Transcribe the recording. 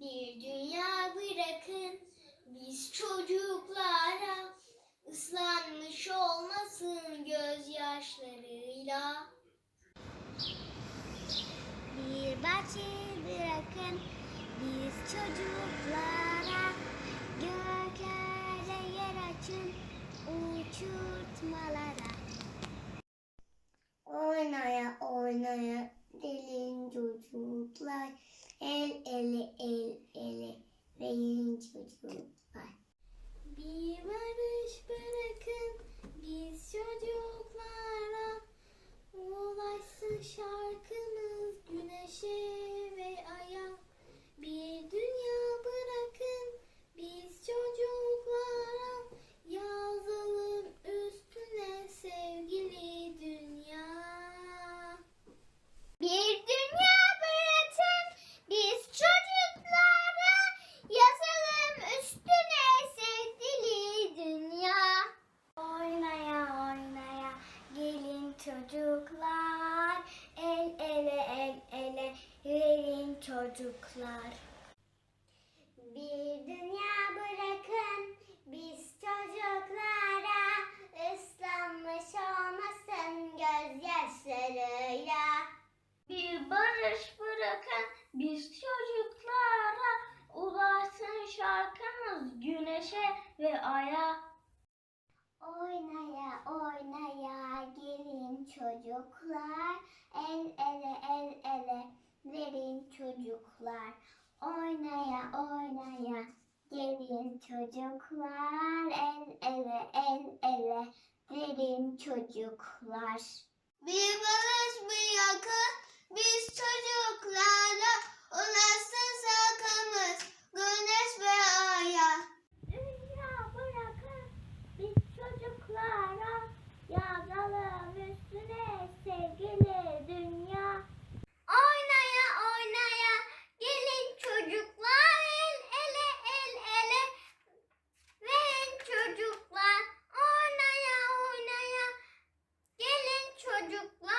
Bir dünya bırakın biz çocuklara ıslanmış olmasın gözyaşlarıyla. Bir bahçe bırakın biz çocuklara göklere yer açın uçurtmalara. Oynaya oynaya delin çocuklar el ele el ele verin çocuklar. Bir barış bırakın biz çocuklara ulaşsın şarkımız güneşe ve aya. Bir dünya bırakın biz çocuklara yazalım üstüne sevgili dünya. Bir dünya bırakın biz çocuklara yazalım üstüne sevgili dünya. Oynaya oynaya gelin çocuklar el ele el ele verin çocuklar. Bir dünya bırakın biz çocuklara ıslanmış olmasın gözyaşlarıyla. Bir barış bırakın biz çocuklara ulaşsın şarkımız güneşe ve aya. Oynaya oynaya gelin çocuklar el ele el ele verin çocuklar. Oynaya oynaya gelin çocuklar el ele el ele verin çocuklar. Bir barış bir yakın çocuklar.